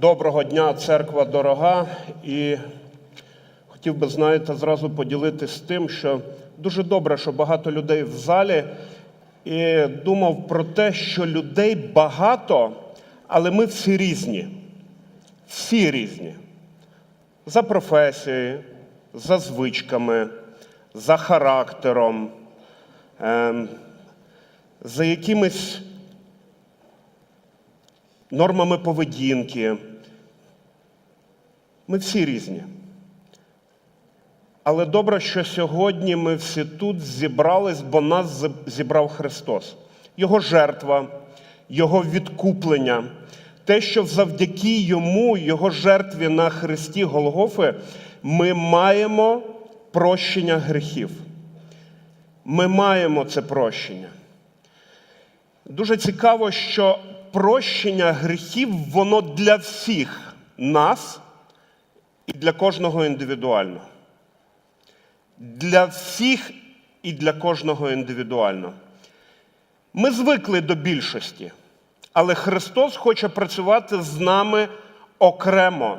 Доброго дня, церква дорога. І хотів би, знаєте, зразу поділитися тим, що дуже добре, що багато людей в залі. І думав про те, що людей багато, але ми всі різні. Всі різні. За професією, за звичками, за характером, ем, за якимись нормами поведінки. Ми всі різні. Але добре, що сьогодні ми всі тут зібрались, бо нас зібрав Христос. Його жертва, Його відкуплення, те, що завдяки Йому, Його жертві на Христі Голгофи, ми маємо прощення гріхів. Ми маємо це прощення. Дуже цікаво, що прощення гріхів, воно для всіх нас і для кожного індивідуально. Для всіх і для кожного індивідуально. Ми звикли до більшості, але Христос хоче працювати з нами окремо,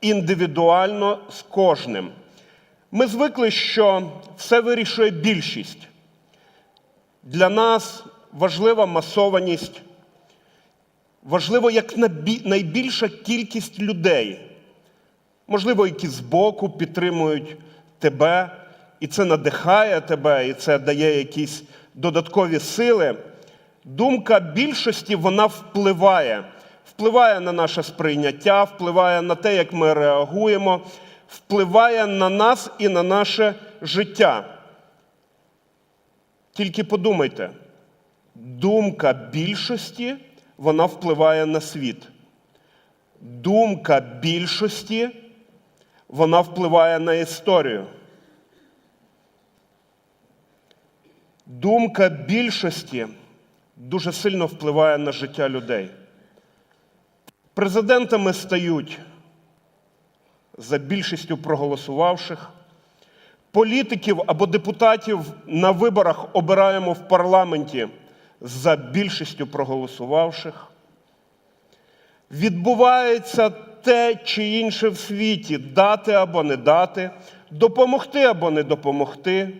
індивідуально з кожним. Ми звикли, що все вирішує більшість. Для нас важлива масованість, важливо як найбільша кількість людей, можливо, які збоку підтримують тебе, і це надихає тебе, і це дає якісь додаткові сили. Думка більшості вона впливає, впливає на наше сприйняття, впливає на те, як ми реагуємо, впливає на нас і на наше життя. Тільки подумайте, думка більшості вона впливає на світ. Думка більшості вона впливає на історію. Думка більшості дуже сильно впливає на життя людей. Президентами стають за більшістю проголосувавших. Політиків або депутатів на виборах обираємо в парламенті за більшістю проголосувавших. Відбувається те чи інше в світі дати або не дати, допомогти або не допомогти.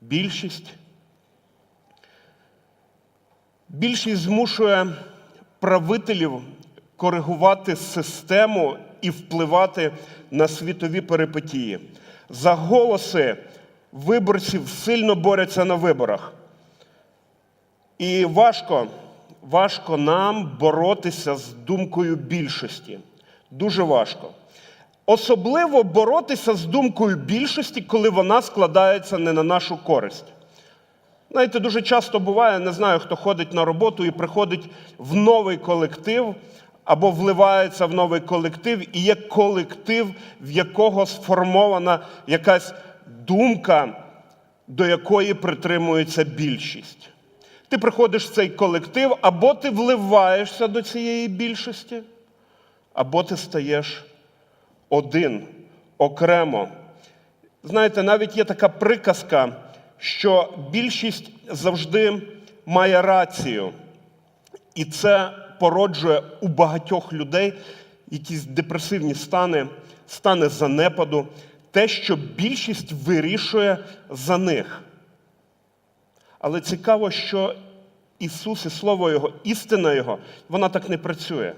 Більшість. Більшість змушує правителів коригувати систему і впливати на світові перипетії. За голоси виборців сильно борються на виборах. І важко, важко нам боротися з думкою більшості. Дуже важко. Особливо боротися з думкою більшості, коли вона складається не на нашу користь. Знаєте, дуже часто буває, не знаю, хто ходить на роботу і приходить в новий колектив або вливається в новий колектив, і є колектив, в якого сформована якась думка, до якої притримується більшість. Ти приходиш в цей колектив, або ти вливаєшся до цієї більшості, або ти стаєш один, окремо. Знаєте, навіть є така приказка, що більшість завжди має рацію. І це породжує у багатьох людей якісь депресивні стани, стани занепаду, те, що більшість вирішує за них. Але цікаво, що Ісус і Слово Його, істина Його, вона так не працює.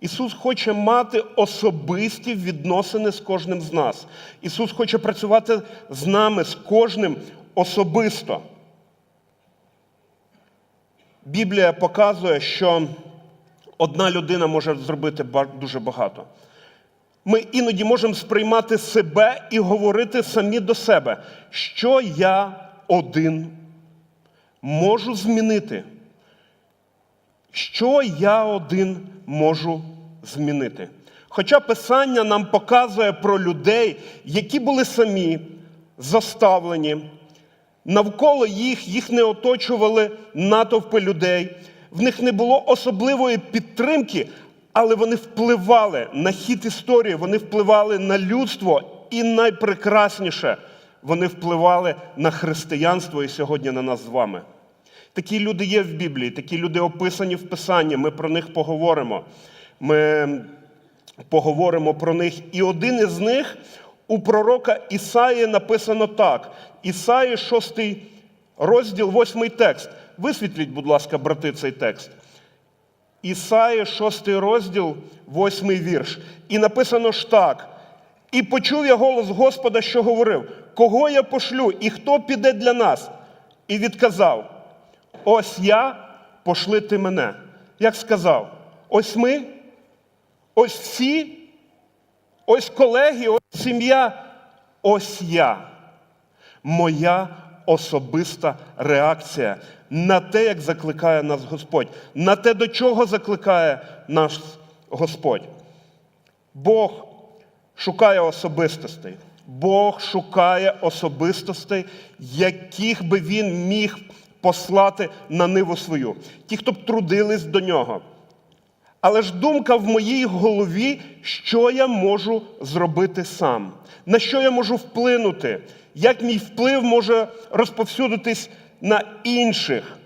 Ісус хоче мати особисті відносини з кожним з нас. Ісус хоче працювати з нами, з кожним особисто. Біблія показує, що одна людина може зробити дуже багато. Ми іноді можемо сприймати себе і говорити самі до себе, що я один можу змінити. Що я один можу змінити? Хоча Писання нам показує про людей, які були самі заставлені, навколо їх, їх не оточували натовпи людей, в них не було особливої підтримки, але вони впливали на хід історії, вони впливали на людство і найпрекрасніше вони впливали на християнство і сьогодні на нас з вами. Такі люди є в Біблії, такі люди описані в Писанні. Ми про них поговоримо. Ми поговоримо про них. І один із них у пророка Ісаї написано так: Ісаї, 6 розділ, 8 текст. Висвітліть, будь ласка, брати, цей текст. Ісаї, 6 розділ, 8 вірш. І написано ж так. І почув я голос Господа, що говорив: Кого я пошлю, і хто піде для нас? І відказав: Ось я, пошли ти мене. Як сказав, ось ми, ось всі, ось колеги, ось сім'я, ось я. Моя особиста реакція на те, як закликає нас Господь, на те, до чого закликає наш Господь. Бог шукає особистостей. Бог шукає особистостей, яких би він міг послати на ниву свою, ті, хто б трудились до нього. Але ж думка в моїй голові, що я можу зробити сам, на що я можу вплинути, як мій вплив може розповсюдитись на інших.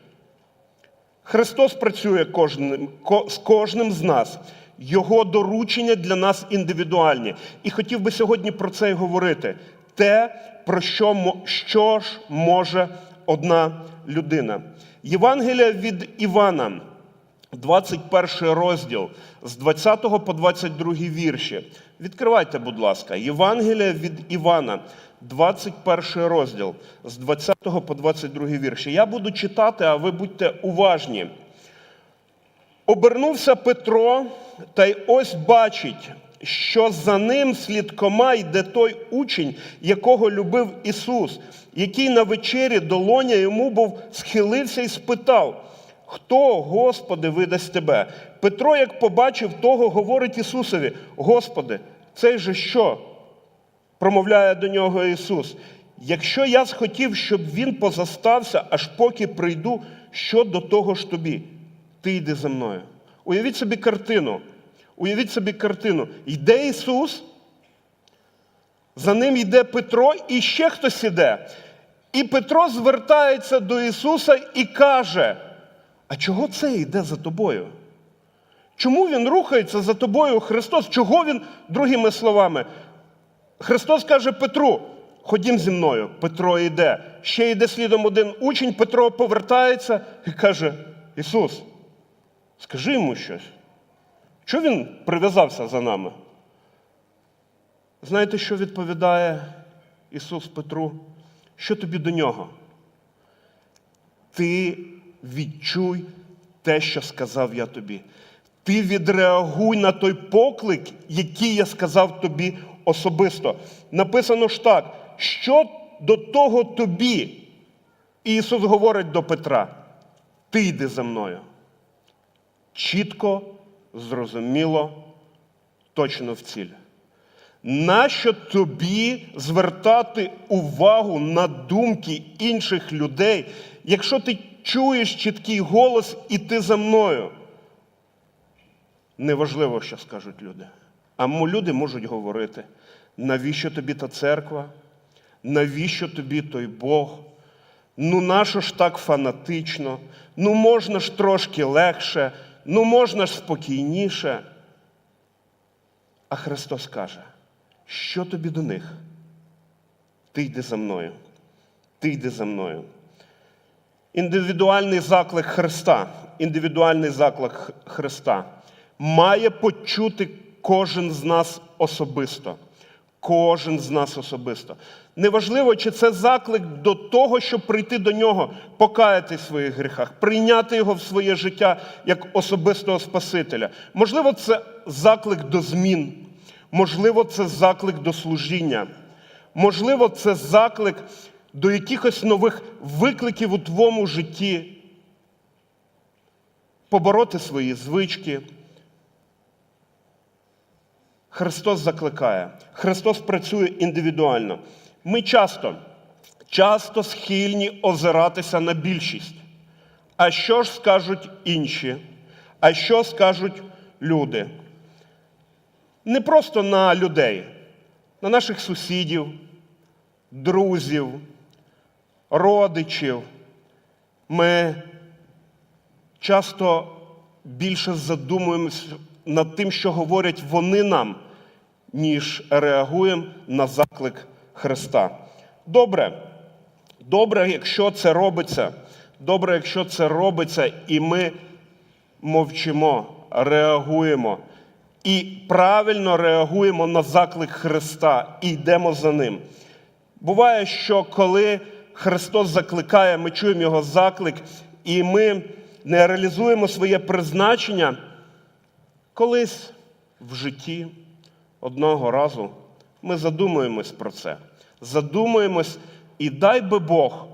Христос працює кожним, з кожним з нас. Його доручення для нас індивідуальні. І хотів би сьогодні про це й говорити. Те, про що, що ж може одна людина. Євангелія від Івана, 21 розділ з 20 по 22 вірші. Відкривайте, будь ласка, Євангелія від Івана, 21 розділ з 20 по 22 вірші. Я буду читати, а ви будьте уважні. Обернувся Петро, та й ось бачить, що за ним слідкома йде той учень, якого любив Ісус, який на вечері долоня йому був схилився і спитав, хто, Господи, видасть тебе? Петро, як побачив того, говорить Ісусові: Господи, цей же що? промовляє до нього Ісус. Якщо я схотів, щоб він позастався, аж поки прийду, що до того ж тобі? Ти йди за мною. Уявіть собі картину. Уявіть собі картину. Йде Ісус, за ним йде Петро і ще хтось іде. І Петро звертається до Ісуса і каже: А чого це йде за тобою? Чому він рухається за тобою, Христос? Чого він, другими словами? Христос каже Петру: ходім зі мною. Петро йде. Ще йде слідом один учень, Петро повертається і каже: Ісус, скажи йому щось. Чого він прив'язався за нами? Знаєте, що відповідає Ісус Петру? Що тобі до нього? Ти відчуй те, що сказав я тобі. Ти відреагуй на той поклик, який я сказав тобі особисто. Написано ж так, що до того тобі. І Ісус говорить до Петра: Ти йди за мною. Чітко, зрозуміло, точно в ціль. Нащо тобі звертати увагу на думки інших людей, якщо ти чуєш чіткий голос і ти за мною? Неважливо, що скажуть люди. А люди можуть говорити, навіщо тобі та церква? Навіщо тобі той Бог? Ну, нащо ж так фанатично? Ну, можна ж трошки легше, ну можна ж спокійніше. А Христос каже, що тобі до них? Ти йди за мною. Ти йди за мною. Індивідуальний заклик Христа, індивідуальний заклик Христа має почути кожен з нас особисто. Кожен з нас особисто. Неважливо, чи це заклик до того, щоб прийти до нього, покаятись в своїх гріхах, прийняти його в своє життя як особистого Спасителя. Можливо, це заклик до змін, можливо, це заклик до служіння, можливо, це заклик до якихось нових викликів у твоєму житті, побороти свої звички. Христос закликає, Христос працює індивідуально. Ми часто, часто схильні озиратися на більшість. А що ж скажуть інші? А що скажуть люди? Не просто на людей, на наших сусідів, друзів, родичів. Ми часто більше задумуємося над тим, що говорять вони нам, ніж реагуємо на заклик Христа. Добре, добре, якщо це робиться. Добре, якщо це робиться, і ми мовчимо, реагуємо і правильно реагуємо на заклик Христа і йдемо за ним. Буває, що коли Христос закликає, ми чуємо Його заклик, і ми не реалізуємо своє призначення, колись в житті одного разу ми задумуємось про це. Задумуємось, і дай би Бог,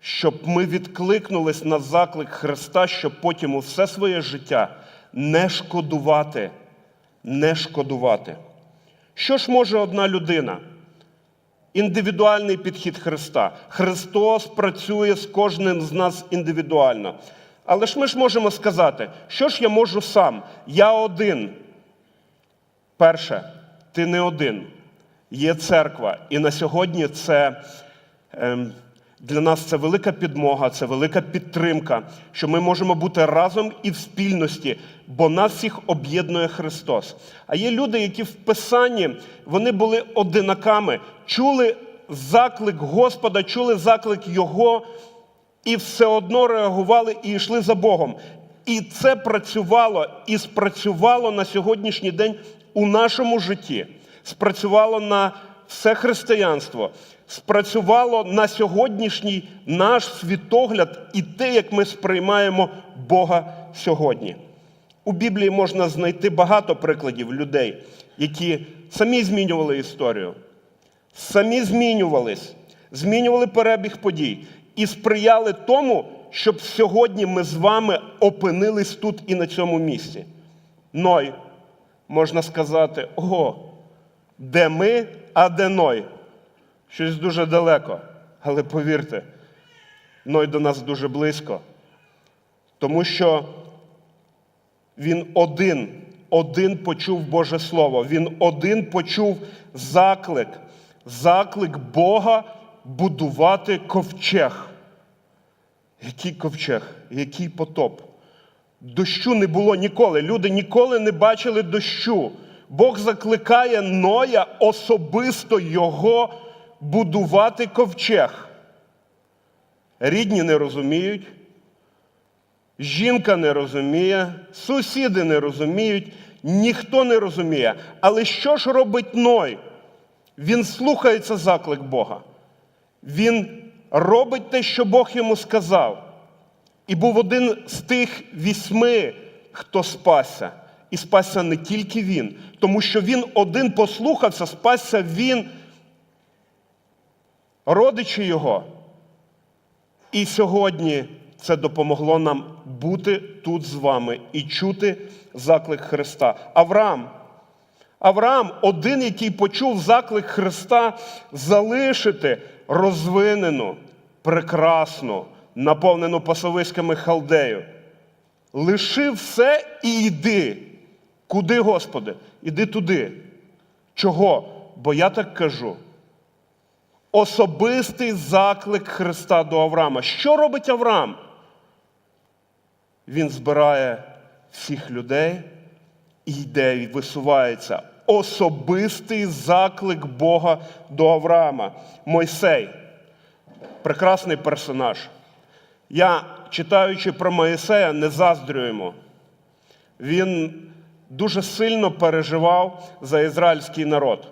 щоб ми відкликнулись на заклик Христа, щоб потім у все своє життя не шкодувати, не шкодувати. Що ж може одна людина? Індивідуальний підхід Христа. Христос працює з кожним з нас індивідуально. Але ж ми ж можемо сказати, що ж я можу сам? Я один. Перше, ти не один. Є церква. І на сьогодні це ем, для нас це велика підмога, це велика підтримка, що ми можемо бути разом і в спільності, бо нас всіх об'єднує Христос. А є люди, які в Писанні вони були одинаками, чули заклик Господа, чули заклик Його, і все одно реагували і йшли за Богом. І це працювало і спрацювало на сьогоднішній день у нашому житті. Спрацювало на все християнство, спрацювало на сьогоднішній наш світогляд і те, як ми сприймаємо Бога сьогодні. У Біблії можна знайти багато прикладів людей, які самі змінювали історію, самі змінювались, змінювали перебіг подій і сприяли тому, щоб сьогодні ми з вами опинились тут і на цьому місці. Ной, можна сказати, ого, де ми, а де Ной? Щось дуже далеко. Але повірте, Ной до нас дуже близько. Тому що він один, один почув Боже Слово, він один почув заклик, заклик Бога будувати ковчег. Який ковчег, який потоп? Дощу не було ніколи. Люди ніколи не бачили дощу. Бог закликає Ноя особисто його будувати ковчег. Рідні не розуміють, жінка не розуміє, сусіди не розуміють, ніхто не розуміє. Але що ж робить Ной? Він слухається заклик Бога. Він робить те, що Бог йому сказав. І був один з тих вісьми, хто спасся. І спасся не тільки він, тому що він один послухався, спасся він, родичі його. І сьогодні це допомогло нам бути тут з вами і чути заклик Христа. Авраам. Авраам, один, який почув заклик Христа, залишити розвинену, прекрасну, наповнену пасовиськами халдею. Лиши все і йди. Куди, Господи? Іди туди. Чого? Бо я так кажу. Особистий заклик Христа до Авраама. Що робить Авраам? Він збирає всіх людей і йде, і висувається. Особистий заклик Бога до Авраама. Мойсей. Прекрасний персонаж. Я, читаючи про Моїсея, не заздрю йому. Він дуже сильно переживав за ізраїльський народ.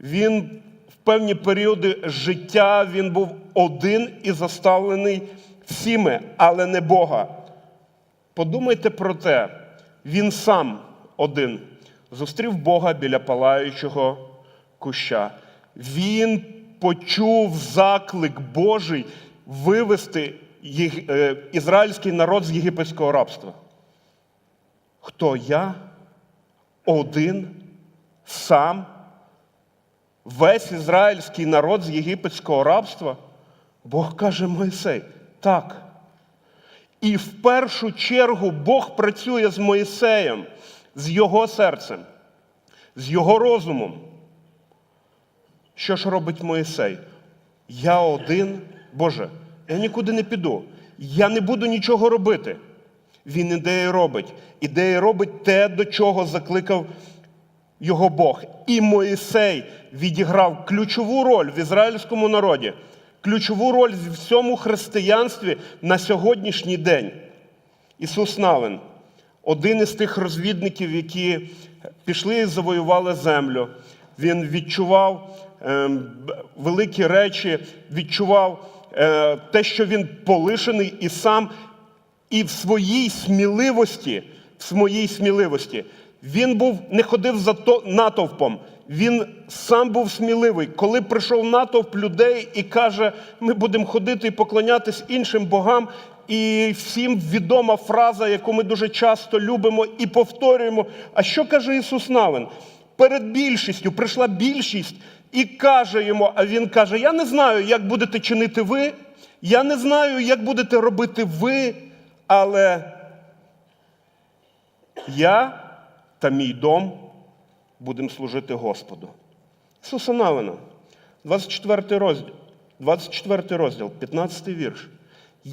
Він в певні періоди життя він був один і заставлений всіми, але не Бога. Подумайте про те, він сам один зустрів Бога біля палаючого куща. Він почув заклик Божий вивести е, ізраїльський народ з єгипетського рабства. Хто я? Один, сам, весь ізраїльський народ з єгипетського рабства? Бог каже Мойсей, так. І в першу чергу Бог працює з Моїсеєм, з його серцем, з його розумом. Що ж робить Моїсей? Я один, Боже, я нікуди не піду. Я не буду нічого робити. Він ідеї робить. Ідеї робить те, до чого закликав його Бог. І Моїсей відіграв ключову роль в ізраїльському народі, ключову роль в всьому християнстві на сьогоднішній день. Ісус Навин, один із тих розвідників, які пішли і завоювали землю. Він відчував ем, великі речі, відчував е, те, що він полишений і сам, і в своїй сміливості, в своїй сміливості, він був не ходив за то- натовпом. Він сам був сміливий. Коли прийшов натовп людей і каже, ми будемо ходити і поклонятись іншим богам. І всім відома фраза, яку ми дуже часто любимо і повторюємо. А що каже Ісус Навин? Перед більшістю прийшла більшість і каже йому, а він каже: Я не знаю, як будете чинити ви, я не знаю, як будете робити ви, але я та мій дом будемо служити Господу. Ісуса Навина, 24 розділ, 24 розділ, 15 вірш.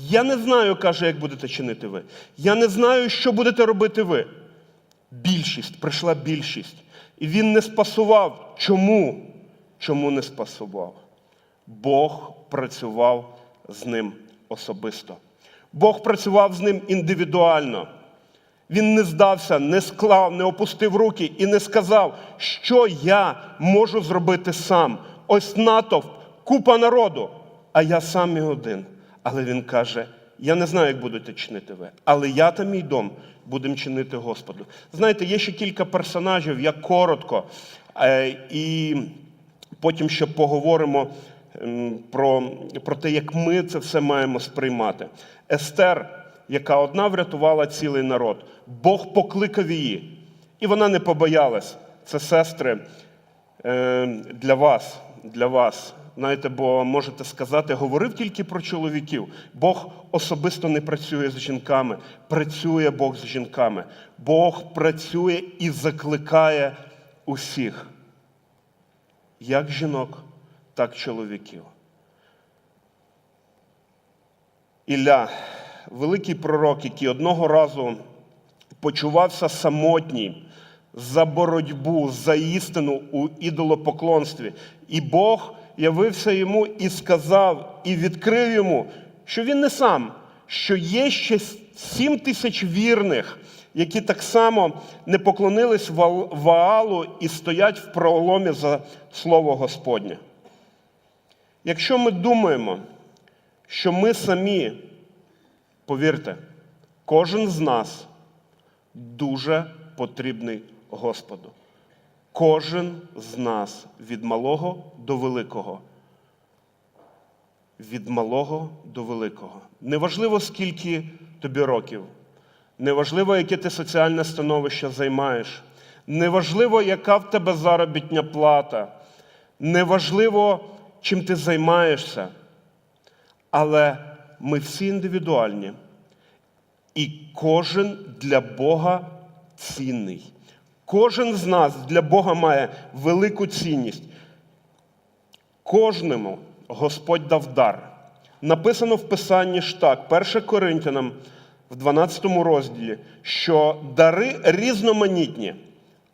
Я не знаю, каже, як будете чинити ви. Я не знаю, що будете робити ви. Більшість, прийшла більшість. І він не спасував. Чому? Чому не спасував? Бог працював з ним особисто. Бог працював з ним індивідуально. Він не здався, не склав, не опустив руки і не сказав, що я можу зробити сам. Ось натовп, купа народу, а я сам і один. Але він каже: я не знаю, як будете чинити ви, але я та мій дом будемо чинити Господу. Знаєте, є ще кілька персонажів, я коротко. е, І потім ще поговоримо ем, про, про те, як ми це все маємо сприймати. Естер, яка одна врятувала цілий народ, Бог покликав її, і вона не побоялась. Це сестри е, для вас, для вас. Знаєте, бо можете сказати, говорив тільки про чоловіків. Бог особисто не працює з жінками, працює Бог з жінками. Бог працює і закликає усіх як жінок, так чоловіків. Ілля, великий пророк, який одного разу почувався самотній за боротьбу, за істину у ідолопоклонстві. І Бог явився йому і сказав, і відкрив йому, що він не сам, що є ще сім тисяч вірних, які так само не поклонились Ваалу і стоять в проломі за слово Господнє. Якщо ми думаємо, що ми самі, повірте, кожен з нас дуже потрібний Господу. Кожен з нас від малого до великого. Від малого до великого. Неважливо, скільки тобі років, неважливо, яке ти соціальне становище займаєш, неважливо, яка в тебе заробітня плата, неважливо, чим ти займаєшся. Але ми всі індивідуальні. І кожен для Бога цінний. Кожен з нас для Бога має велику цінність. Кожному Господь дав дар. Написано в Писанні ж так, 1 Коринтянам в 12 розділі, що дари різноманітні,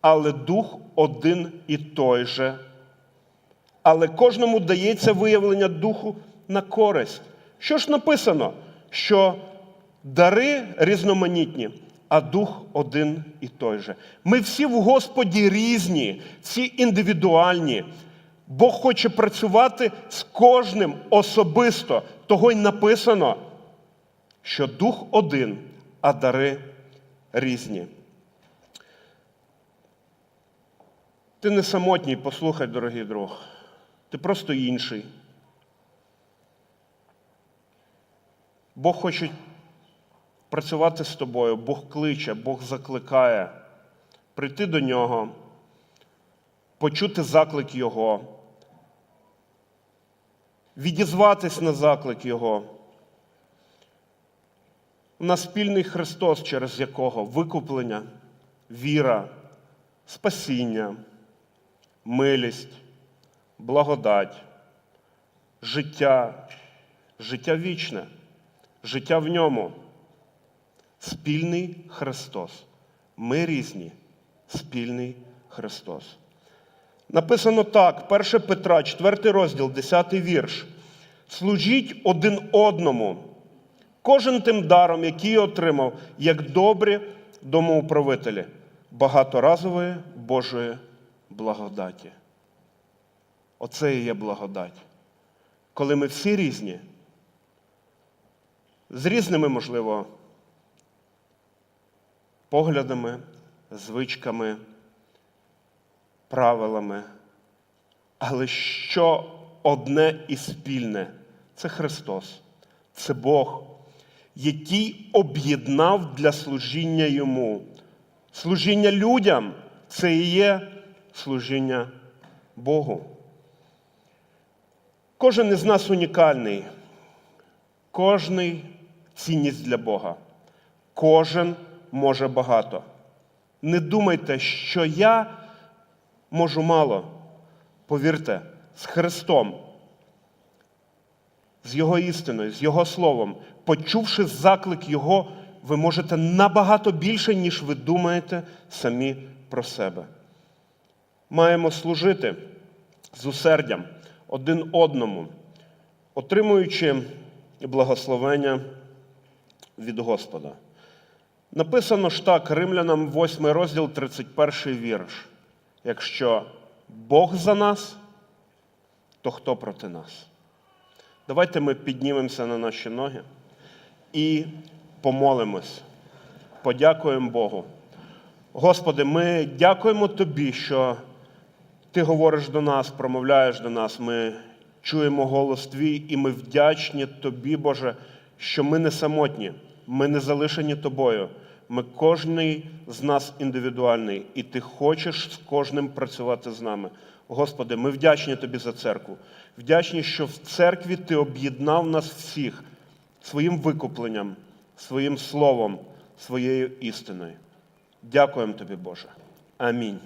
але дух один і той же. Але кожному дається виявлення духу на користь. Що ж написано? Що дари різноманітні, а дух один і той же. Ми всі в Господі різні, всі індивідуальні. Бог хоче працювати з кожним особисто. Того й написано, що дух один, а дари різні. Ти не самотній, послухай, дорогий друг. Ти просто інший. Бог хоче працювати з тобою, Бог кличе, Бог закликає прийти до нього, почути заклик Його, відізватись на заклик Його. У нас спільний Христос, через якого викуплення, віра, спасіння, милість, благодать, життя, життя вічне, життя в ньому. Спільний Христос. Ми різні, спільний Христос. Написано так, 1 Петра, 4 розділ, 10 вірш. Служіть один одному, кожен тим даром, який отримав, як добрі домоуправителі багаторазової Божої благодаті. Оце і є благодать. Коли ми всі різні, з різними, можливо, поглядами, звичками, правилами. Але що одне і спільне це Христос, це Бог, який об'єднав для служіння Йому. Служіння людям це і є служіння Богу. Кожен із нас унікальний, кожний цінність для Бога. Кожен може багато. Не думайте, що я можу мало. Повірте, з Христом, з Його істиною, з Його Словом, почувши заклик Його, ви можете набагато більше, ніж ви думаєте самі про себе. Маємо служити з усердям один одному, отримуючи благословення від Господа. Написано ж так, Римлянам 8 розділ, 31 вірш. Якщо Бог за нас, то хто проти нас? Давайте ми піднімемося на наші ноги і помолимось. Подякуємо Богу. Господи, ми дякуємо Тобі, що Ти говориш до нас, промовляєш до нас. Ми чуємо голос Твій, і ми вдячні Тобі, Боже, що ми не самотні, ми не залишені Тобою. Ми кожний з нас індивідуальний, і Ти хочеш з кожним працювати з нами. Господи, ми вдячні Тобі за церкву. Вдячні, що в церкві Ти об'єднав нас всіх своїм викупленням, своїм словом, своєю істиною. Дякуємо Тобі, Боже. Амінь.